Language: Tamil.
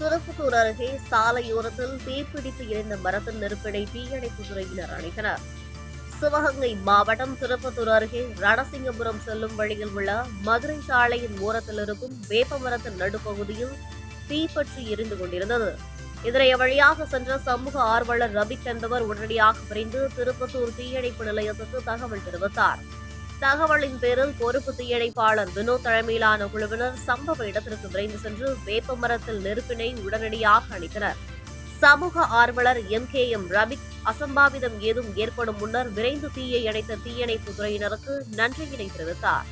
திருப்பத்தூர் அருகே சாலையோரத்தில் தீப்பிடித்து எரிந்த மரத்தின் நெருப்பினை தீயணைப்பு துறையினர் அணைத்தனர். சிவகங்கை மாவட்டம் திருப்பத்தூர் அருகே ரணசிங்கபுரம் செல்லும் வழியில் உள்ள மதுரை சாலையின் ஓரத்தில் இருக்கும் வேப்ப மரத்தின் நடுப்பகுதியில் தீப்பற்றி எரிந்து கொண்டிருந்தது. இதனை வழியாக சென்ற சமூக ஆர்வலர் ரபிக் என்பவர் உடனடியாக விரைந்து திருப்பத்தூர் தீயணைப்பு நிலையத்துக்கு தகவல் தெரிவித்தார். தகவலின் பேரில் பொறுப்பு தீயணைப்பாளர் வினோத் தலைமையிலான குழுவினர் சம்பவ இடத்திற்கு விரைந்து சென்று வேப்ப மரத்தில் நெருப்பினை உடனடியாக அளித்தனர் சமூக ஆர்வலர் எம். கே. எம். ரபிக் அசம்பாவிதம் ஏதும் ஏற்படும் முன்னர் விரைந்து தீயை அணைத்த தீயணைப்பு துறையினருக்கு நன்றியினை தெரிவித்தார்.